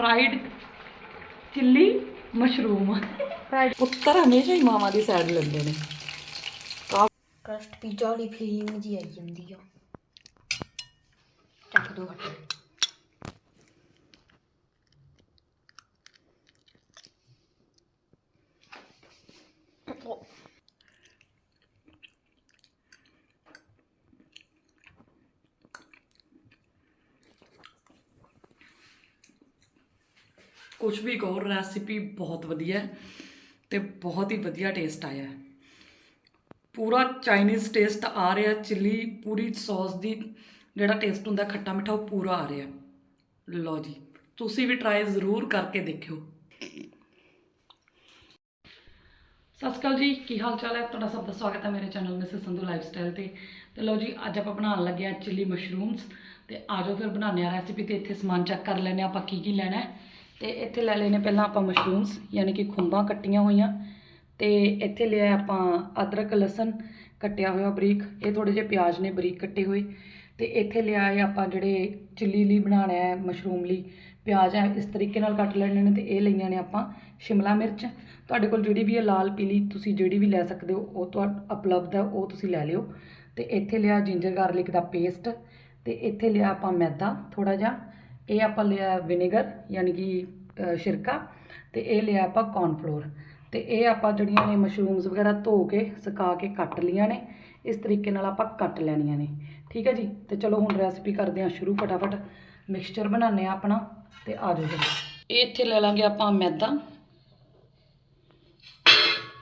Fried chilli mushroom. Fried ਪੁੱਤਰ ਹਮੇਸ਼ਾ ਹੀ ਮਾਵਾਂ ਦੀ ਸਾਈਡ ਲੈਂਦੇ ਨੇ। ਕਰਸਟ ਪੀਜ਼ਾ ਵਾਲੀ ਫੀਲਿੰਗ ਜੀ ਆਈ ਜਾਂਦੀ ਆ। ਚੱਕ ਦੋ ਹੱਟ ਕੁਝ ਵੀ ਕਹੋ ਰੈਸਿਪੀ ਬਹੁਤ ਵਧੀਆ ਹੈ ਤੇ ਬਹੁਤ ਹੀ ਵਧੀਆ ਟੇਸਟ ਆਇਆ ਪੂਰਾ ਚਾਈਨੀਜ਼ ਟੇਸਟ ਆ ਰਿਹਾ ਚਿੱਲੀ ਪੂਰੀ ਸੌਸ ਦੀ ਜਿਹੜਾ ਟੇਸਟ ਹੁੰਦਾ ਖੱਟਾ ਮਿੱਠਾ ਉਹ ਪੂਰਾ ਆ ਰਿਹਾ। ਲਓ ਜੀ, ਤੁਸੀਂ ਵੀ ਟਰਾਈ ਜ਼ਰੂਰ ਕਰਕੇ ਦੇਖਿਓ। ਸਤਿ ਸ਼੍ਰੀ ਅਕਾਲ ਜੀ, ਕੀ ਹਾਲ ਚਾਲ ਹੈ? ਤੁਹਾਡਾ ਸਭ ਦਾ ਸਵਾਗਤ ਹੈ ਮੇਰੇ ਚੈਨਲ ਮਿਸਿਸ ਸੰਧੂ ਲਾਈਫਸਟਾਈਲ ਤੇ। ਤੇ ਲਓ ਜੀ, ਅੱਜ ਆਪਾਂ ਬਣਾਉਣ ਲੱਗੇ ਆ ਚਿੱਲੀ ਮਸ਼ਰੂਮਸ ਤੇ ਆਜੋ ਫਿਰ ਬਣਾਉਂਦੇ ਆ ਰੈਸਿਪੀ ਤੇ ਇੱਥੇ ਸਮਾਨ ਚੈੱਕ ਕਰ ਲੈਂਦੇ ਹਾਂ ਆਪਾਂ ਕੀ ਕੀ ਲੈਣਾ ਹੈ। ਤੇ ਇੱਥੇ ਲੈ ਲੈਨੇ ਪਹਿਲਾਂ ਆਪਾਂ ਮਸ਼ਰੂਮਸ, ਯਾਨੀ ਕਿ ਖੁੰਬਾਂ ਕੱਟੀਆਂ ਹੋਈਆਂ। ਤੇ ਇੱਥੇ ਲਿਆ ਆਪਾਂ ਅਦਰਕ, ਲਸਣ ਕੱਟਿਆ ਹੋਇਆ ਬਰੀਕ। ਇਹ ਥੋੜੇ ਜਿਹੇ ਪਿਆਜ਼ ਨੇ ਬਰੀਕ ਕੱਟੇ ਹੋਏ। ਤੇ ਇੱਥੇ ਲਿਆ ਹੈ ਆਪਾਂ ਜਿਹੜੇ ਚਿੱਲੀ ਲਈ ਬਣਾਉਣਾ ਹੈ, ਮਸ਼ਰੂਮ ਲਈ। ਪਿਆਜ਼ ਹੈ ਇਸ ਤਰੀਕੇ ਨਾਲ ਕੱਟ ਲੈਣੇ ਨੇ ਤੇ ਇਹ ਲਈਆਂ ਨੇ ਆਪਾਂ ਸ਼ਿਮਲਾ ਮਿਰਚ। ਤੁਹਾਡੇ ਕੋਲ ਜਿਹੜੀ ਵੀ ਹੈ ਲਾਲ, ਪੀਲੀ ਤੁਸੀਂ ਜਿਹੜੀ ਵੀ ਲੈ ਸਕਦੇ ਹੋ, ਉਹ ਤੁਹਾਡਾ ਉਪਲਬਧ ਹੈ, ਉਹ ਤੁਸੀਂ ਲੈ ਲਿਓ। ਤੇ ਇੱਥੇ ਲਿਆ ਜਿੰਜਰ ਗਾਰਲਿਕ ਦਾ ਪੇਸਟ ਤੇ ਇੱਥੇ ਲਿਆ ਆਪਾਂ ਮੈਦਾ ਥੋੜਾ ਜਿਹਾ। ਇਹ ਆਪਾਂ ਲਿਆ ਵਿਨੇਗਰ ਯਾਨੀ ਕਿ ਅ, ਸਿਰਕਾ ਤੇ ਇਹ ਲਿਆ ਆਪਾਂ ਕੌਰਨਫਲੋਰ ਤੇ ਇਹ ਆਪਾਂ ਜਿਹੜੀਆਂ ਨੇ ਮਸ਼ਰੂਮਸ ਵਗੈਰਾ ਧੋ ਕੇ ਸੁਕਾ ਕੇ ਕੱਟ ਲੀਆਂ ਨੇ ਇਸ ਤਰੀਕੇ ਨਾਲ ਆਪਾਂ ਕੱਟ ਲੈਣੀਆਂ ਨੇ ਠੀਕ ਹੈ ਜੀ? ਤੇ ਚਲੋ ਹੁਣ ਰੈਸਪੀ ਕਰਦੇ ਹਾਂ ਸ਼ੁਰੂ ਫਟਾਫਟ ਮਿਕਸਚਰ ਬਣਾਉਂਦੇ ਆ ਆਪਣਾ ਤੇ ਆ ਜਾਓ ਜੀ। ਇਹ ਇੱਥੇ ਲੈ ਲਾਂਗੇ ਆਪਾਂ ਮੈਦਾ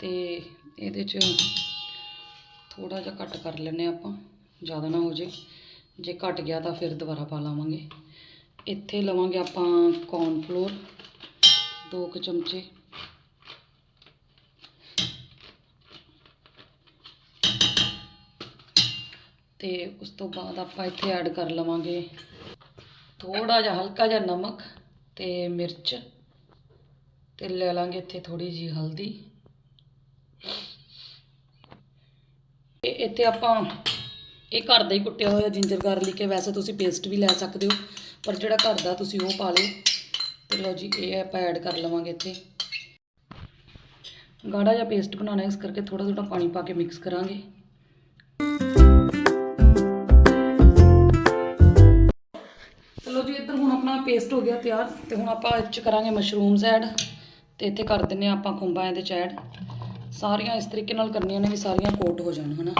ਤੇ ਇਹਦੇ ਚ ਥੋੜਾ ਜਿਹਾ ਘੱਟ ਕਰ ਲੈਨੇ ਆਪਾਂ ਜ਼ਿਆਦਾ ਨਾ ਹੋ ਜੇ ਜੇ ਘਟ ਗਿਆ ਤਾਂ ਫਿਰ ਦੁਬਾਰਾ ਪਾ ਲਾਵਾਂਗੇ। ਇੱਥੇ ਲਵਾਂਗੇ ਆਪਾਂ ਕੌਰਨਫਲੋਰ ਦੋ ਕੁ ਚਮਚੇ। ਤੇ ਉਸ ਤੋਂ ਬਾਅਦ ਆਪਾਂ ਇੱਥੇ ਐਡ ਕਰ ਲਵਾਂਗੇ ਥੋੜਾ ਜਿਹਾ ਹਲਕਾ ਜਿਹਾ ਨਮਕ ਤੇ ਮਿਰਚ। ਤੇ ਲੈ ਲਾਂਗੇ ਇੱਥੇ ਥੋੜੀ ਜੀ ਹਲਦੀ। ਤੇ ਇੱਥੇ ਆਪਾਂ ਇਹ ਘਰ ਦਾ ਹੀ ਕੁੱਟਿਆ ਹੋਇਆ ਜਿੰਜਰ ਗਾਰਲਿਕ ਹੈ। ਵੈਸੇ ਤੁਸੀਂ ਪੇਸਟ ਵੀ ਲੈ ਸਕਦੇ ਹੋ। ਪਰ ਜਿਹੜਾ ਘਰ ਦਾ ਤੁਸੀਂ ਉਹ ਪਾ ਲਿਓ ਤੇ ਲਓ ਜੀ, ਇਹ ਆਪਾਂ ਐਡ ਕਰ ਲਵਾਂਗੇ ਇੱਥੇ। ਗਾੜਾ ਜਿਹਾ ਪੇਸਟ ਬਣਾਉਣਾ, ਇਸ ਕਰਕੇ ਥੋੜਾ ਥੋੜਾ ਪਾਣੀ ਪਾ ਕੇ ਮਿਕਸ ਕਰਾਂਗੇ। ਚਲੋ ਜੀ, ਇੱਧਰ ਹੁਣ ਆਪਣਾ ਪੇਸਟ ਹੋ ਗਿਆ ਤਿਆਰ ਤੇ ਹੁਣ ਆਪਾਂ ਇਹ 'ਚ ਕਰਾਂਗੇ ਮਸ਼ਰੂਮਸ ਐਡ ਤੇ ਇੱਥੇ ਕਰ ਦਿੰਨੇ ਆ ਆਪਾਂ ਖੁੰਬਾਂ ਇਹਦੇ 'ਚ ਐਡ ਸਾਰੀਆਂ ਇਸ ਤਰੀਕੇ ਨਾਲ ਕਰਨੀਆਂ ਨੇ ਵੀ ਸਾਰੀਆਂ ਕੋਟ ਹੋ ਜਾਣ, ਹਨਾ।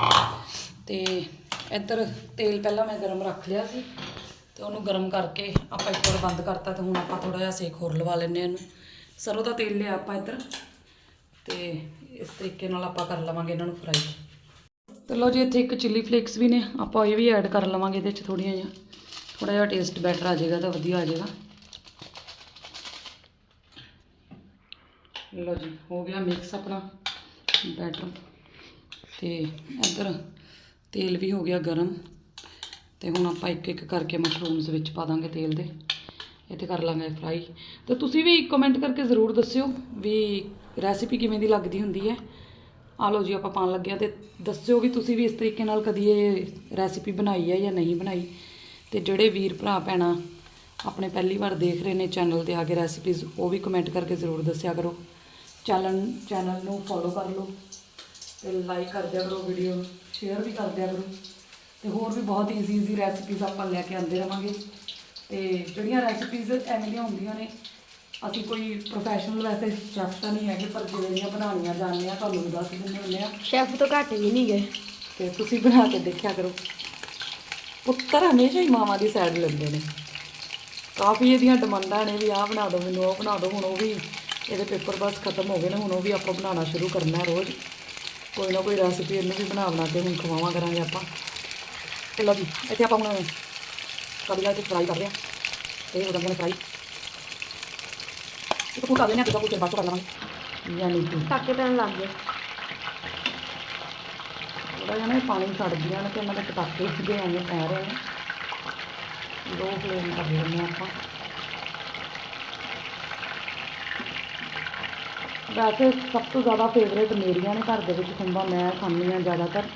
ਤੇ ਇੱਧਰ ਤੇਲ ਪਹਿਲਾਂ ਮੈਂ ਗਰਮ ਰੱਖ ਲਿਆ ਸੀ। ਤੇ ਉਹਨੂੰ ਗਰਮ ਕਰਕੇ ਆਪਾਂ ਇੱਕ ਵਾਰ ਬੰਦ ਕਰਤਾ ਤੇ ਹੁਣ ਆਪਾਂ ਥੋੜਾ ਜਿਹਾ ਸੇਕ ਹੋਰ ਲਵਾ ਲੈਨੇ ਆ ਇਹਨੂੰ। ਸਰੋਂ ਦਾ ਤੇਲ ਲਿਆ ਆਪਾਂ ਇੱਧਰ ਤੇ ਇਸ ਤਰੀਕੇ ਨਾਲ ਆਪਾਂ ਕਰ ਲਵਾਂਗੇ ਇਹਨਾਂ ਨੂੰ ਫਰਾਈ ਤੇ ਲਓ ਜੀ, ਇੱਥੇ ਇੱਕ ਚਿੱਲੀ ਫਲੇਕਸ ਵੀ ਨੇ, ਆਪਾਂ ਇਹ ਵੀ ਐਡ ਕਰ ਲਵਾਂਗੇ ਇਹਦੇ 'ਚ ਥੋੜੀਆਂ ਜਿਹਾ ਥੋੜਾ ਜਿਹਾ ਟੇਸਟ ਬੈਟਰ ਆ ਜਾਏਗਾ ਤਾਂ ਵਧੀਆ ਆ ਜਾਏਗਾ। ਲਓ ਜੀ, ਹੋ ਗਿਆ ਮਿਕਸ ਆਪਣਾ ਬੈਟਰ ਤੇ ਇੱਧਰ ਤੇਲ ਵੀ ਹੋ ਗਿਆ ਗਰਮ। ਤੇ ਹੁਣ ਆਪਾਂ ਇੱਕ ਇੱਕ ਕਰਕੇ ਮਸ਼ਰੂਮਸ ਵਿੱਚ ਪਾ ਦਾਂਗੇ ਤੇਲ ਦੇ। ਇਹ ਤੇ ਕਰ ਲਾਂਗੇ ਫਰਾਈ ਤੇ ਤੁਸੀਂ ਵੀ ਕਮੈਂਟ ਕਰਕੇ ਜ਼ਰੂਰ ਦੱਸਿਓ ਵੀ ਰੈਸਿਪੀ ਕਿਵੇਂ ਦੀ ਲੱਗਦੀ ਹੁੰਦੀ ਹੈ। ਆ ਲਓ ਜੀ, ਆਪਾਂ ਪਾਣ ਲੱਗੇ ਆ ਤੇ ਦੱਸਿਓ ਵੀ ਤੁਸੀਂ ਵੀ ਇਸ ਤਰੀਕੇ ਨਾਲ ਕਦੀ ਇਹ ਰੈਸਿਪੀ ਬਣਾਈ ਹੈ ਜਾਂ ਨਹੀਂ ਬਣਾਈ। ਤੇ ਜਿਹੜੇ ਵੀਰ ਭਰਾ ਭੈਣਾਂ ਆਪਣੇ ਪਹਿਲੀ ਵਾਰ ਦੇਖ ਰਹੇ ਨੇ ਚੈਨਲ ਤੇ ਆ ਕੇ ਰੈਸਿਪੀਜ਼ ਉਹ ਵੀ ਕਮੈਂਟ ਕਰਕੇ ਜ਼ਰੂਰ ਦੱਸਿਆ ਕਰੋ। ਚੈਨਲ ਚੈਨਲ ਨੂੰ ਫੋਲੋ ਕਰ ਲਓ ਤੇ ਲਾਈਕ ਕਰ ਦਿਆ ਕਰੋ ਵੀਡੀਓ ਸ਼ੇਅਰ ਵੀ ਕਰ ਦਿਆ ਕਰੋ। ਤੇ ਹੋਰ ਵੀ ਬਹੁਤ ਈਜ਼ੀ ਈਜ਼ੀ ਰੈਸਿਪੀਜ਼ ਆਪਾਂ ਲੈ ਕੇ ਆਉਂਦੇ ਰਵਾਂਗੇ। ਤੇ ਜਿਹੜੀਆਂ ਰੈਸਿਪੀਜ਼ ਐਵੇਂ ਦੀਆਂ ਹੁੰਦੀਆਂ ਨੇ ਅਸੀਂ ਕੋਈ ਪ੍ਰੋਫੈਸ਼ਨਲ ਵੈਸੇ ਸ਼ੈਫ ਤਾਂ ਨਹੀਂ ਹੈਗੇ ਪਰ ਜਿਵੇਂ ਦੀਆਂ ਬਣਾਉਣੀਆਂ ਜਾਣਦੇ ਆ ਤੁਹਾਨੂੰ ਵੀ ਦੱਸ ਦਿੰਦੇ ਹੁੰਦੇ ਆ। ਸ਼ੈਫ ਤੋਂ ਘੱਟ ਵੀ ਨਹੀਂ ਗਏ ਤੇ ਤੁਸੀਂ ਬਣਾ ਕੇ ਦੇਖਿਆ ਕਰੋ। ਪੁੱਤਰ ਹਮੇਸ਼ਾ ਹੀ ਮਾਵਾਂ ਦੀ ਸਾਈਡ ਲੈਂਦੇ ਨੇ। ਕਾਫੀ ਇਹਦੀਆਂ ਡਿਮਾਂਡਾਂ ਨੇ ਵੀ ਆਹ ਬਣਾ ਦਿਓ ਮੈਨੂੰ ਉਹ ਬਣਾ ਦਿਓ ਹੁਣ ਉਹ ਵੀ ਇਹਦੇ ਪੇਪਰ ਬਸ ਖਤਮ ਹੋ ਗਏ ਨੇ ਹੁਣ ਉਹ ਵੀ ਆਪਾਂ ਬਣਾਉਣਾ ਸ਼ੁਰੂ ਕਰਨਾ ਹੈ ਰੋਜ਼। ਕੋਈ ਨਾ ਕੋਈ ਰੈਸਿਪੀ ਇਹਨੂੰ ਵੀ ਬਣਾ ਬਣਾ ਕੇ ਹੁਣ ਖਵਾਵਾਂ ਕਰਾਂਗੇ ਆਪਾਂ। ਤੇ ਲਓ ਜੀ ਇੱਥੇ ਆਪਾਂ ਹੁਣ ਕੜੀਆਂ ਤੇ ਫਰਾਈ ਕਰ ਰਹੇ ਹਾਂ। ਤੇ ਹੋ ਜਾਂਦੇ ਨੇ ਫਰਾਈ ਇਹ ਤਾਂ ਲੈਣੇ ਆ ਕਿਦਾਂ ਕੁਝ ਬਾਅਦ ਕਰ ਲਵਾਂਗੇ। ਯਾਨੀ ਕਿ ਟਾਕੇ ਪੈਣ ਲੱਗ ਗਏ। ਥੋੜਾ ਜਿਹਾ ਨਾ ਪਾਣੀ ਛੱਡ ਗਈਆਂ ਨੇ ਤੇ ਉਹਨਾਂ ਦੇ ਪਟਾਕੇ ਸਿੱਧੇ ਐਵੇਂ ਪੈ ਰਹੇ ਨੇ। ਲੋ ਫਲੇਮ ਕਰ ਲੈਂਦੇ ਆਪਾਂ। ਵੈਸੇ ਸਭ ਤੋਂ ਜ਼ਿਆਦਾ ਫੇਵਰੇਟ ਮੇਰੀਆਂ ਨੇ ਘਰ ਦੇ ਵਿੱਚ ਖੁੰਬਾਂ ਮੈਂ ਖਾਂਦੀ ਹਾਂ ਜ਼ਿਆਦਾਤਰ।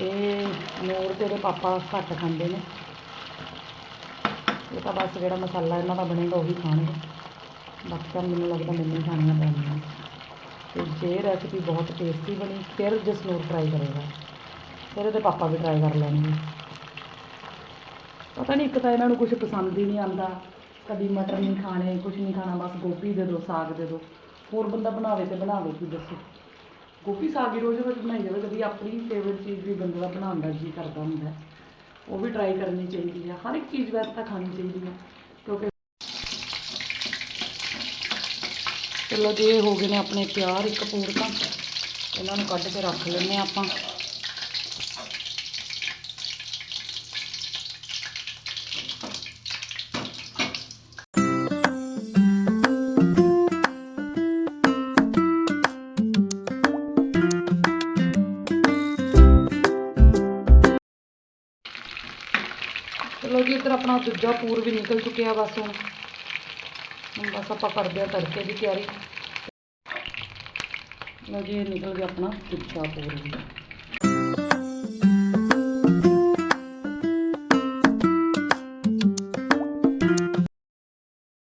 ਇਹ ਨੂਰ ਤੇਰੇ ਪਾਪਾ ਘੱਟ ਖਾਂਦੇ ਨੇ। ਇਹ ਤਾਂ ਬਸ ਜਿਹੜਾ ਮਸਾਲਾ ਇਹਨਾਂ ਦਾ ਬਣੇਗਾ ਉਹੀ ਖਾਣਗੇ। ਬਾਕੀ ਤਾਂ ਮੈਨੂੰ ਲੱਗਦਾ ਮੈਨੂੰ ਖਾਣੀਆਂ ਪੈਣੀਆਂ ਤੇ ਜੇ ਰੈਸਿਪੀ ਬਹੁਤ ਟੇਸਟੀ ਬਣੀ, ਫਿਰ ਜਸਨੂਰ ਟਰਾਈ ਕਰੇਗਾ। ਫਿਰ ਇਹਦੇ ਪਾਪਾ ਵੀ ਟਰਾਈ ਕਰ ਲੈਣਗੇ। ਪਤਾ ਨਹੀਂ, ਇੱਕ ਤਾਂ ਇਹਨਾਂ ਨੂੰ ਕੁਝ ਪਸੰਦ ਹੀ ਨਹੀਂ ਆਉਂਦਾ। ਕਦੀ ਮਟਰ ਨਹੀਂ ਖਾਣੇ ਕੁਝ ਨਹੀਂ ਖਾਣਾ, ਬਸ ਗੋਭੀ ਦੇ ਦਿਓ ਸਾਗ ਦੇ ਦਿਓ ਹੋਰ ਬੰਦਾ ਬਣਾਵੇ ਤੇ ਬਣਾਵੇ, ਕੀ ਦੱਸੋ? ਗੋਭੀ ਸਾਗ ਹੀ ਰੋਜ਼ ਰੋਜ਼ ਬਣਾਈ ਜਾਵੇ, ਕਦੀ ਆਪਣੀ ਫੇਵਰਟ ਚੀਜ਼ ਵੀ ਬੰਦੇ ਦਾ ਬਣਾਉਣ ਦਾ ਜੀ ਕਰਦਾ ਹੁੰਦਾ ਉਹ ਵੀ ਟਰਾਈ ਕਰਨੀ ਚਾਹੀਦੀ ਹੈ ਹਰ ਇੱਕ ਚੀਜ਼ ਵੈਸੇ ਤਾਂ ਖਾਣੀ ਚਾਹੀਦੀ ਹੈ ਕਿਉਂਕਿ ਚਲੋ ਜੀ ਹੋ ਗਏ ਨੇ ਆਪਣੇ ਪਿਆਰ ਇੱਕ ਪੂਰ ਤਾਂ ਇਹਨਾਂ ਨੂੰ ਕੱਢ ਕੇ ਰੱਖ ਲੈਂਦੇ ਹਾਂ ਆਪਾਂ। ਆਪਣਾ ਦੂਜਾ ਪੂਰ ਵੀ ਨਿਕਲ ਚੁੱਕਿਆ ਬਸ ਹੁਣ। ਹੁਣ ਬਸ ਆਪਾਂ ਕਰਦੇ ਹਾਂ ਤੜਕੇ ਦੀ ਤਿਆਰੀ। ਲਓ ਜੀ, ਇਹ ਨਿਕਲ ਗਿਆ ਆਪਣਾ ਦੂਜਾ ਪੂਰ ਵੀ।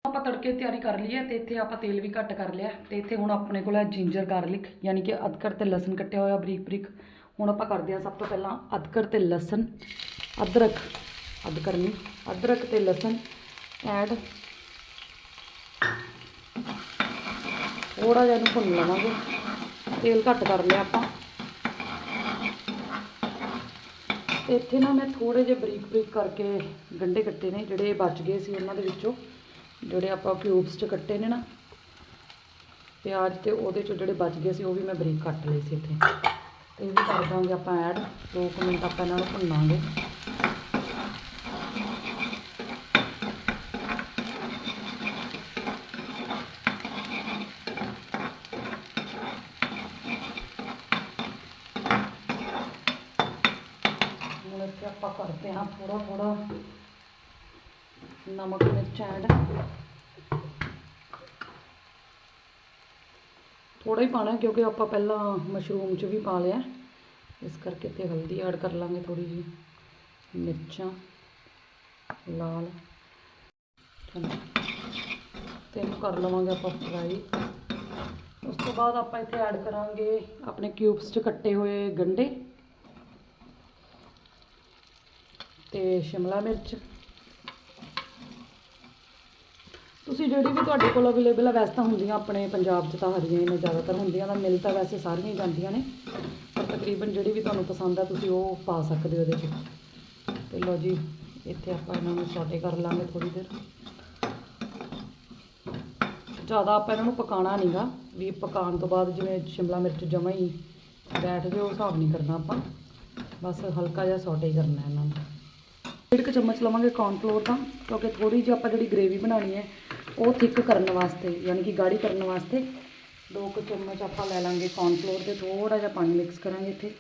ਆਪਾਂ ਤੜਕੇ ਦੀ ਤਿਆਰੀ ਕਰ ਲਈ ਹੈ ਤੇ ਇੱਥੇ ਆਪਾਂ ਤੇਲ ਵੀ ਘੱਟ ਕਰ ਲਿਆ। ਤੇ ਇੱਥੇ ਹੁਣ ਆਪਣੇ ਕੋਲ ਹੈ ਜਿੰਜਰ ਗਾਰਲਿਕ ਯਾਨੀ ਕਿ ਅਦਰਕ ਤੇ ਲਸਣ ਕੱਟਿਆ ਹੋਇਆ ਬਰੀਕ ਬਰੀਕ ਹੁਣ ਆਪਾਂ ਕਰਦੇ ਹਾਂ ਸਭ ਤੋਂ ਪਹਿਲਾਂ ਅਦਰਕ ਤੇ ਲਸਣ। ਅਦਰਕ ਅਦਰਕ ਕਰਨੀ, ਅਦਰਕ ਤੇ ਲਸਣ ਐਡ। ਥੋੜਾ ਜਿਹਾ ਇਹਨੂੰ ਭੁੰਨ ਲਵਾਂਗੇ। ਤੇਲ ਘੱਟ ਕਰ ਲਿਆ ਆਪਾਂ। ਇੱਥੇ ਨਾ ਮੈਂ ਥੋੜੇ ਜਿਹੇ ਬਰੀਕ ਬਰੀਕ ਕਰਕੇ ਗੰਢੇ ਕੱਟੇ ਨੇ, ਜਿਹੜੇ ਬਚ ਗਏ ਸੀ ਉਹਨਾਂ ਦੇ ਵਿੱਚੋਂ। ਜਿਹੜੇ ਆਪਾਂ ਕਿਊਬਸ 'ਚ ਕੱਟੇ ਨੇ ਨਾ, ਪਿਆਜ਼ ਤੇ ਉਹਦੇ 'ਚੋਂ ਜਿਹੜੇ ਬਚ ਗਏ ਸੀ, ਉਹ ਵੀ ਮੈਂ ਬਰੀਕ ਕੱਟ ਲਏ ਸੀ ਇੱਥੇ। ਤੇ ਇਹ ਵੀ ਕਰ ਦਾਂਗੇ ਆਪਾਂ ਐਡ। 2 ਮਿੰਟ ਆਪਾਂ ਇਹਨਾਂ ਨੂੰ ਭੁੰਨਾਂਗੇ ਹੁਣ ਇੱਥੇ ਆਪਾਂ ਕਰਦੇ ਹਾਂ ਥੋੜਾ ਥੋੜਾ ਨਮਕ ਥੋੜਾ ਹੀ ਪਾਣਾ ਕਿਉਂਕਿ ਆਪਾਂ ਪਹਿਲਾਂ ਮਸ਼ਰੂਮ 'ਚ ਵੀ ਪਾ ਲਿਆ। ਇਸ ਕਰਕੇ ਤੇ ਹਲਦੀ ਐਡ ਕਰ ਲਾਂਗੇ ਥੋੜੀ ਜੀ ਮਿਰਚਾਂ, ਲਾਲ। ਤੇ ਇਹਨੂੰ ਕਰ ਲਵਾਂਗੇ ਆਪਾਂ ਫਰਾਈ ਉਸ ਤੋਂ ਬਾਅਦ ਆਪਾਂ ਇੱਥੇ ਐਡ ਕਰਾਂਗੇ ਆਪਣੇ ਕਿਊਬਸ 'ਚ ਕੱਟੇ ਹੋਏ ਗੰਢੇ ਤੇ ਸ਼ਿਮਲਾ ਮਿਰਚ। ਤੁਸੀਂ ਜਿਹੜੀ ਵੀ ਤੁਹਾਡੇ ਕੋਲ ਅਵੇਲੇਬਲ ਹੈ ਵੈਸੇ ਤਾਂ ਹੁੰਦੀਆਂ ਆਪਣੇ ਪੰਜਾਬ 'ਚ ਤਾਂ ਹਰੀਆਂ ਨੇ, ਜ਼ਿਆਦਾਤਰ ਹੁੰਦੀਆਂ ਤਾਂ ਮਿਲ ਤਾਂ ਵੈਸੇ ਸਾਰੀਆਂ ਹੀ ਜਾਂਦੀਆਂ ਨੇ, ਪਰ ਤਕਰੀਬਨ ਜਿਹੜੀ ਵੀ ਤੁਹਾਨੂੰ ਪਸੰਦ ਆ, ਤੁਸੀਂ ਉਹ ਪਾ ਸਕਦੇ ਹੋ ਉਹਦੇ 'ਚ। ਤੇ ਲਓ ਜੀ, ਇੱਥੇ ਆਪਾਂ ਇਹਨਾਂ ਨੂੰ ਸੌਟੇ ਕਰ ਲਾਂਗੇ ਥੋੜੀ ਦੇਰ। ਜ਼ਿਆਦਾ ਆਪਾਂ ਇਹਨਾਂ ਨੂੰ ਪਕਾਉਣਾ ਨਹੀਂਗਾ ਵੀ ਪਕਾਉਣ ਤੋਂ ਬਾਅਦ ਜਿਵੇਂ ਸ਼ਿਮਲਾ ਮਿਰਚ ਜਮਾਂ ਹੀ ਬੈਠ ਜਾਏ, ਉਹ ਹਿਸਾਬ ਨਹੀਂ ਕਰਨਾ ਆਪਾਂ। ਬਸ ਹਲਕਾ ਜਿਹਾ ਸੌਟੇ ਕਰਨਾ ਇਹਨਾਂ ਨੂੰ। ਡੇਢ ਕੁ ਚਮਚ ਲਵਾਂਗੇ ਕੌਰਨਫਲੋਰ ਦਾ ਕਿਉਂਕਿ ਥੋੜੀ ਜਿਹੀ ਆਪਾਂ ਜਿਹੜੀ ਗ੍ਰੇਵੀ ਬਣਾਉਣੀ ਹੈ ਉਹ ਥਿਕ ਕਰਨ ਵਾਸਤੇ, ਯਾਨੀ ਕਿ ਗਾੜੀ ਕਰਨ ਵਾਸਤੇ ਦੋ ਕੁ ਚਮਚ ਆਪਾਂ ਲੈ ਲਾਂਗੇ ਕੌਰਨਫਲੋਰ ਤੇ ਥੋੜਾ ਜਿਹਾ ਪਾਣੀ ਮਿਕਸ ਕਰਾਂਗੇ ਇੱਥੇ,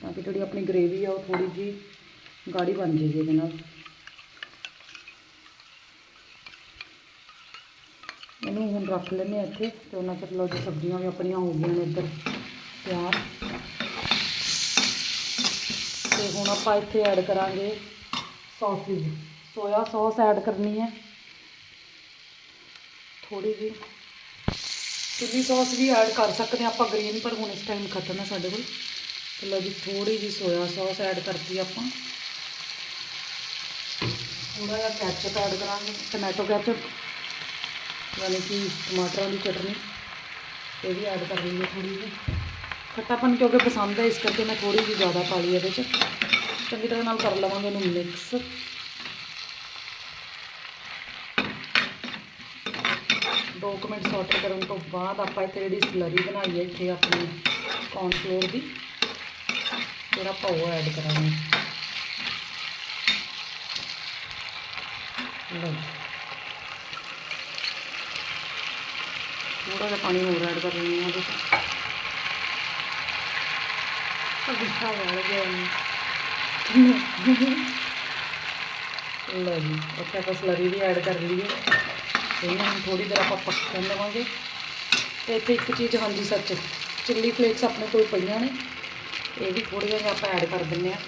ਤਾਂ ਕਿ ਜਿਹੜੀ ਆਪਣੀ ਗ੍ਰੇਵੀ ਆ ਉਹ ਥੋੜੀ ਜਿਹੀ ਗਾੜੀ ਬਣ ਜਾਏਗੀ ਇਹਦੇ ਨਾਲ। ਇਹਨੂੰ ਹੁਣ ਰੱਖ ਲੈਂਦੇ ਹਾਂ ਇੱਥੇ ਤੇ ਉਹਨਾਂ ਚਿਰ ਲਓ ਜੀ ਸਬਜ਼ੀਆਂ ਵੀ ਆਪਣੀਆਂ ਹੋ ਗਈਆਂ ਨੇ ਇੱਧਰ ਤਿਆਰ। ਤੇ ਹੁਣ ਆਪਾਂ ਇੱਥੇ ਐਡ ਕਰਾਂਗੇ ਸੌਸਿਸ ਸੋਇਆ ਸੌਸ ਐਡ ਕਰਨੀ ਹੈ। ਥੋੜੀ ਜਿਹੀ। ਚਿੱਲੀ ਸੌਸ ਵੀ ਐਡ ਕਰ ਸਕਦੇ ਹਾਂ ਆਪਾਂ ਗ੍ਰੀਨ ਪਰ ਹੁਣ ਇਸ ਟਾਈਮ ਖਤਮ ਹੈ ਸਾਡੇ ਕੋਲ। ਤੇ ਲਓ ਜੀ ਥੋੜੀ ਜਿਹੀ ਸੋਇਆ ਸੌਸ ਐਡ ਕਰਤੀ ਆਪਾਂ। ਥੋੜਾ ਜਿਹਾ ਕੈਚਅਪ ਐਡ ਕਰਾਂਗੇ ਟਮੈਟੋ ਕੈਚਅਪ ਯਾਨੀ ਕਿ ਟਮਾਟਰਾਂ ਦੀ ਚਟਨੀ, ਇਹ ਵੀ ਐਡ ਕਰ ਲਈਏ ਥੋੜੀ ਜਿਹੀ। ਖੱਟਾਪਨ ਕਿਉਂਕਿ ਪਸੰਦ ਹੈ, ਇਸ ਕਰਕੇ ਮੈਂ ਥੋੜੀ ਜਿਹੀ ਜ਼ਿਆਦਾ ਪਾ ਲਈ ਇਹਦੇ 'ਚ। ਚੰਗੀ ਤਰ੍ਹਾਂ ਨਾਲ ਕਰ ਲਵਾਂਗੇ ਇਹਨੂੰ ਮਿਕਸ ਦੋ ਕੁ ਮਿੰਟ ਸੌਟੇ ਕਰਨ ਤੋਂ ਬਾਅਦ ਆਪਾਂ ਇੱਥੇ ਜਿਹੜੀ ਸਲਰੀ ਬਣਾਈ ਹੈ, ਇੱਥੇ ਆਪਣੀ ਕੌਰਨਫਲੋਰ ਦੀ ਜਿਹੜਾ ਆਪਾਂ ਉਹ ਐਡ ਕਰਾਂਗੇ। ਲਓ ਥੋੜਾ ਜਿਹਾ ਪਾਣੀ ਹੋਰ ਐਡ ਕਰ ਲੈਂਦੇ ਹਾਂ ਇਹਦੇ 'ਚ ਵੜ ਗਿਆ ਲਓ ਜੀ, ਉੱਥੇ ਆਪਾਂ ਸਲਰੀ ਵੀ ਐਡ ਕਰ ਲਈਏ। ਇਹਨਾਂ ਨੂੰ ਥੋੜੀ ਦੇਰ ਆਪਾਂ ਪੱਕਣ ਦੇਵਾਂਗੇ। ਤੇ ਇੱਥੇ ਇੱਕ ਚੀਜ਼, ਹਾਂਜੀ ਸੱਚ, ਚਿੱਲੀ ਫਲੇਕਸ ਆਪਣੇ ਕੋਲ ਪਈਆਂ ਨੇ। ਇਹ ਵੀ ਥੋੜ੍ਹੀਆਂ ਜਿਹਾ ਆਪਾਂ ਐਡ ਕਰ ਦਿੰਦੇ ਆ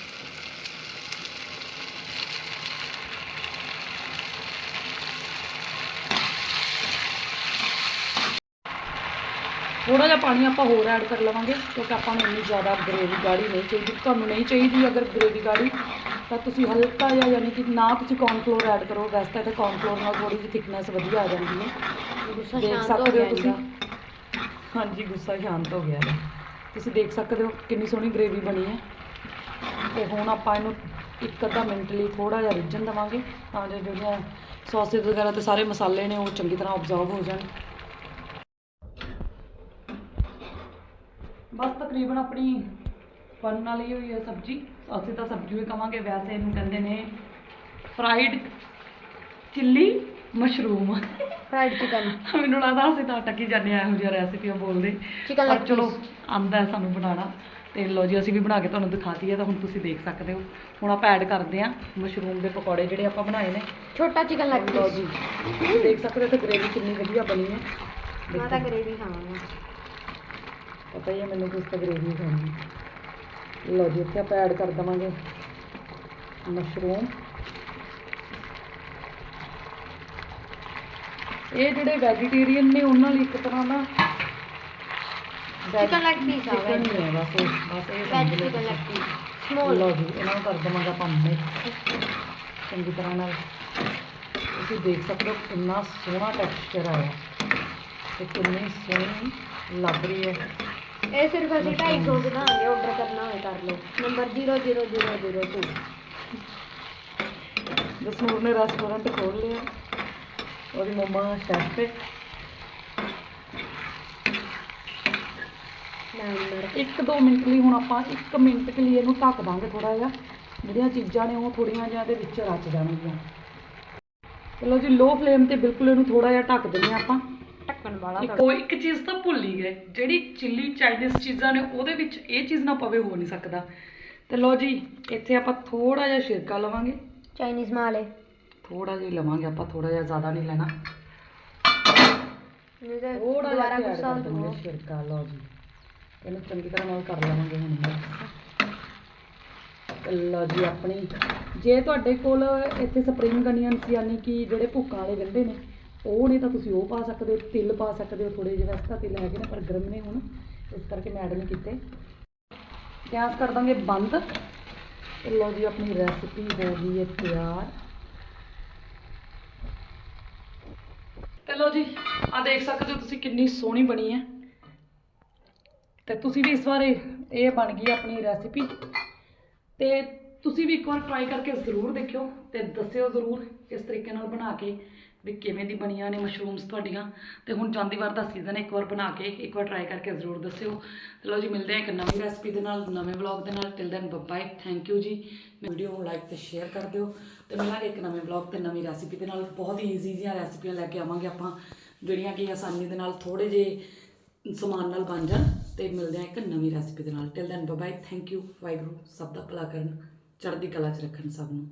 ਥੋੜਾ ਜਿਹਾ ਪਾਣੀ ਆਪਾਂ ਹੋਰ ਐਡ ਕਰ ਲਵਾਂਗੇ, ਕਿਉਂਕਿ ਆਪਾਂ ਨੂੰ ਇੰਨੀ ਜ਼ਿਆਦਾ ਗ੍ਰੇਵੀ ਗਾੜੀ ਨਹੀਂ ਚਾਹੀਦੀ। ਤੁਹਾਨੂੰ ਨਹੀਂ ਚਾਹੀਦੀ ਅਗਰ ਗ੍ਰੇਵੀ ਗਾੜੀ ਤਾਂ ਤੁਸੀਂ ਹਲਕਾ ਜਿਹਾ ਯਾਨੀ ਕਿ ਨਾ ਤੁਸੀਂ ਕੌਰਨਫਲੋਰ ਐਡ ਕਰੋ ਵੈਸੇ ਤਾਂ ਕੌਰਨਫਲੋਰ ਨਾਲ ਥੋੜੀ ਜਿਹੀ ਥਿਕਨੈਸ ਵਧੀਆ ਆ ਜਾਂਦੀ ਹੈ। ਦੇਖ ਸਕਦੇ ਹੋ ਤੁਸੀਂ। ਹਾਂਜੀ ਗੁੱਸਾ ਸ਼ਾਂਤ ਹੋ ਗਿਆ ਹੈ ਤੁਸੀਂ ਦੇਖ ਸਕਦੇ ਹੋ ਕਿੰਨੀ ਸੋਹਣੀ ਗ੍ਰੇਵੀ ਬਣੀ ਹੈ। ਤੇ ਹੁਣ ਆਪਾਂ ਇਹਨੂੰ ਇੱਕ ਅੱਧਾ ਮਿੰਟ ਲਈ ਥੋੜਾ ਜਿਹਾ ਰਿੱਝਣ ਦੇਵਾਂਗੇ ਤਾਂ ਜੋ ਜਿਹੜੀਆਂ ਸੌਸੇਸ ਵਗੈਰਾ ਤੇ ਸਾਰੇ ਮਸਾਲੇ ਨੇ ਉਹ ਚੰਗੀ ਤਰ੍ਹਾਂ ਅਬਜ਼ਰਵ ਹੋ ਜਾਣ। ਬਸ ਤਕਰੀਬਨ ਆਪਣੀ ਬਣਨ ਵਾਲੀ ਹੋਈ ਹੈ ਸਬਜ਼ੀ। ਅਸੀਂ ਤਾਂ ਸਬਜ਼ੀ ਵੀ ਕਵਾਂਗੇ ਵੈਸੇ ਇਹਨੂੰ ਕਹਿੰਦੇ ਨੇ fried chilli mushroom fried chicken ਮੈਨੂੰ ਲੱਗਦਾ ਅਸੀਂ ਤਾਂ ਟੱਕੀ ਜਾਂਦੇ ਆ ਇਹੋ ਜਿਹੀਆਂ ਰੈਸਿਪੀਆਂ ਬੋਲਦੇ। ਪਰ ਚਲੋ। ਆਂਦਾ ਹੈ ਸਾਨੂੰ ਬਣਾਉਣਾ। ਤੇ ਲੋ ਜੀ ਅਸੀਂ ਵੀ ਬਣਾ ਕੇ ਤੁਹਾਨੂੰ ਦਿਖਾਤੀ ਹੈ ਤਾਂ ਹੁਣ ਤੁਸੀਂ ਦੇਖ ਸਕਦੇ ਹੋ। ਹੁਣ ਆਪਾਂ ਐਡ ਕਰਦੇ ਆ ਮਸ਼ਰੂਮ ਦੇ ਪਕੌੜੇ ਜਿਹੜੇ ਆਪਾਂ ਬਣਾਏ ਨੇ। ਛੋਟਾ ਚਿਕਨ ਲੱਗ ਲੋ ਜੀ ਤੁਸੀਂ ਦੇਖ ਸਕਦੇ ਹੋ ਤੇ ਗ੍ਰੇਵੀ ਕਿੰਨੀ ਵਧੀਆ ਬਣੀ ਹੈ। ਮੈਂ ਤਾਂ ਗਰੇਵੀ ਖਾਵਾਂਗਾ। ਪਤਾ ਹੀ ਹੈ ਮੈਨੂੰ ਕਿਸ ਤਾਂ ਗ੍ਰੇਵੀ ਖਾਣੀ ਲੋ ਜੀ ਇੱਥੇ ਆਪਾਂ ਐਡ ਕਰ ਦਵਾਂਗੇ ਮਸ਼ਰੂਮ ਇਹ ਜਿਹੜੇ ਵੈਜੀਟੇਰੀਅਨ ਨੇ ਉਹਨਾਂ ਲਈ ਇੱਕ ਤਰ੍ਹਾਂ ਦਾ Chicken leg piece ਆ, ਹੀ ਹੈ ਬਸ ਇਹ ਬਸ ਇਹ ਸਮਝ ਲਓ ਚਿਕਨ ਲੱਗ। ਪੀਸ ਸਮੋਲ ਲਓ ਜੀ ਇਹਨਾਂ ਨੂੰ ਕਰ ਦਵਾਂਗਾ ਆਪਾਂ ਮਿਕਸ ਚੰਗੀ ਤਰ੍ਹਾਂ ਨਾਲ। ਤੁਸੀਂ ਦੇਖ ਸਕਦੇ ਹੋ ਕਿੰਨਾ ਸੋਹਣਾ ਟੈਕਸਚਰ ਆਇਆ। ਤੇ ਕਿੰਨੀ ਸੋਹਣੀ ਲੱਗ ਰਹੀ ਹੈ। ਇਹ ਸਿਰਫ ਅਸੀਂ 250 ਦੇ ਦਾਂਗੇ ਆਰਡਰ ਕਰਨਾ ਹੋਏ ਕਰ ਲਓ। ਨੰਬਰ 00002 ਜਸਨੂਰ ਨੇ ਰੈਸਟੋਰੈਂਟ ਖੋਲ ਲਿਆ। ਉਹਦੀ ਮੰਮਾ ਸ਼ੈਫ ਹੈ। ਨੰਬਰ ਇੱਕ ਦੋ ਮਿੰਟ ਲਈ ਹੁਣ ਆਪਾਂ ਇੱਕ ਮਿੰਟ ਕੇ ਲਈ ਇਹਨੂੰ ਢੱਕ ਦਾਂਗੇ ਥੋੜਾ ਜਿਹਾ। ਜਿਹੜੀਆਂ ਚੀਜ਼ਾਂ ਨੇ ਉਹ ਥੋੜੀਆਂ ਜਿਹਾ ਦੇ ਵਿੱਚ ਰਚ ਜਾਣਗੀਆਂ। ਚਲੋ ਜੀ ਲੋ ਫਲੇਮ ਤੇ ਬਿਲਕੁਲ ਇਹਨੂੰ ਥੋੜਾ ਜਿਹਾ ਢੱਕ ਦਿੰਦੇ ਆਪਾਂ। ਢੱਕਣ ਵਾਲਾ ਇੱਕ ਉਹ ਇੱਕ ਚੀਜ਼ ਤਾਂ ਭੁੱਲ ਹੀ ਗਏ। ਜਿਹੜੀ ਚਿੱਲੀ ਚਾਈਨੀਜ਼ ਚੀਜ਼ਾਂ ਨੇ ਉਹਦੇ ਵਿੱਚ ਇਹ ਚੀਜ਼ ਨਾ ਪਵੇ ਹੋ ਨਹੀਂ ਸਕਦਾ। ਤੇ ਲੋ ਜੀ ਇੱਥੇ ਆਪਾਂ ਥੋੜਾ ਜਿਹਾ ਛਿਲਕਾ ਲਵਾਂਗੇ। ਚਾਈਨੀਜ਼ ਮਾਲੇ ਥੋੜਾ ਜਿਹਾ ਲਵਾਂਗੇ ਆਪਾਂ ਥੋੜਾ ਜਿਹਾ ਜ਼ਿਆਦਾ ਨਹੀਂ ਲੈਣਾ। ਥੋੜਾ ਜਿਹਾ ਗੁੱਸਾ ਹੋ ਛਿਲਕਾ ਲਓ ਜੀ। ਇਹਨੂੰ ਚੰਗੀ ਤਰ੍ਹਾਂ ਨਾਲ ਕਰ ਲਵਾਂਗੇ ਹੁਣ ਲਓ ਜੀ ਆਪਣੀ। ਜੇ ਤੁਹਾਡੇ ਕੋਲ ਇੱਥੇ ਸਪਰਿੰਗ ਅਨੀਅਨਸ ਯਾਨੀ ਕਿ ਜਿਹੜੇ ਭੁੱਕਾਂ ਵਾਲੇ ਗੰਢੇ ਨੇ ਉਹ ਨੇ ਤਾਂ ਤੁਸੀਂ ਉਹ ਪਾ ਸਕਦੇ ਹੋ, ਤਿਲ ਪਾ ਸਕਦੇ ਹੋ ਥੋੜੇ ਜਿਹੇ ਵੈਸੇ ਤਾਂ ਤਿਲ ਹੈਗੇ ਨੇ, ਪਰ ਗਰਮ ਨੇ ਹੁਣ, ਇਸ ਕਰਕੇ ਮੈਂ ਐਡ ਨਹੀਂ ਕੀਤੇ। ਗੈਸ ਕਰ ਦਾਂਗੇ ਬੰਦ। ਤੇ ਲਓ ਜੀ, ਆਪਣੀ ਰੈਸਿਪੀ ਹੋ ਗਈ ਹੈ ਤਿਆਰ। ਤੇ ਲਓ ਜੀ ਆ ਦੇਖ ਸਕਦੇ ਹੋ ਤੁਸੀਂ ਕਿੰਨੀ ਸੋਹਣੀ ਬਣੀ ਹੈ। ਤੇ ਤੁਸੀਂ ਵੀ ਇਸ ਵਾਰ ਇਹ ਬਣ ਗਈ ਆਪਣੀ ਰੈਸਿਪੀ ਤੇ ਤੁਸੀਂ ਵੀ ਇੱਕ ਵਾਰ ਟਰਾਈ ਕਰਕੇ ਜ਼ਰੂਰ ਦੇਖਿਓ ਤੇ ਦੱਸਿਓ ਜ਼ਰੂਰ ਕਿਸ ਤਰੀਕੇ ਨਾਲ ਬਣਾ ਕੇ ਵੀ ਕਿਵੇਂ ਦੀ ਬਣੀਆਂ ਨੇ ਮਸ਼ਰੂਮਸ ਤੁਹਾਡੀਆਂ। ਤੇ ਹੁਣ ਜਾਂਦੀ ਵਾਰ ਦਾ ਸੀਜ਼ਨ ਇੱਕ ਵਾਰ ਬਣਾ ਕੇ, ਇੱਕ ਵਾਰ ਟਰਾਈ ਕਰਕੇ ਜ਼ਰੂਰ ਦੱਸਿਓ। ਚਲੋ ਜੀ, ਮਿਲਦੇ ਹਾਂ ਇੱਕ ਨਵੀਂ ਰੈਸਪੀ ਦੇ ਨਾਲ, ਨਵੇਂ ਵਲੌਗ ਦੇ ਨਾਲ। Till then bye thank you ਜੀ। ਵੀਡੀਓ ਨੂੰ ਲਾਈਕ ਤੇ ਸ਼ੇਅਰ ਕਰ ਦਿਓ। ਤੇ ਮਿਲਾਂਗੇ ਇੱਕ ਨਵੇਂ ਵਲੌਗ ਤੇ ਨਵੀਂ ਰੈਸਪੀ ਦੇ ਨਾਲ। ਬਹੁਤ ਹੀ ਈਜ਼ੀ ਜਿਹੀਆਂ ਰੈਸਪੀਆਂ ਲੈ ਕੇ ਆਵਾਂਗੇ ਆਪਾਂ, ਜਿਹੜੀਆਂ ਕਿ ਆਸਾਨੀ ਦੇ ਨਾਲ ਥੋੜੇ ਜਿਹੇ ਸਮਾਨ ਨਾਲ ਬਣ ਜਾਣ। ਤੇ ਮਿਲਦੇ ਹਾਂ ਇੱਕ ਨਵੀਂ ਰੈਸਪੀ ਦੇ ਨਾਲ। Till then bye thank you Waheguru, ਸਭ ਦਾ ਭਲਾ ਕਰਨ। ਚੜ੍ਹਦੀ ਕਲਾ 'ਚ ਰੱਖਣ ਸਭ ਨੂੰ।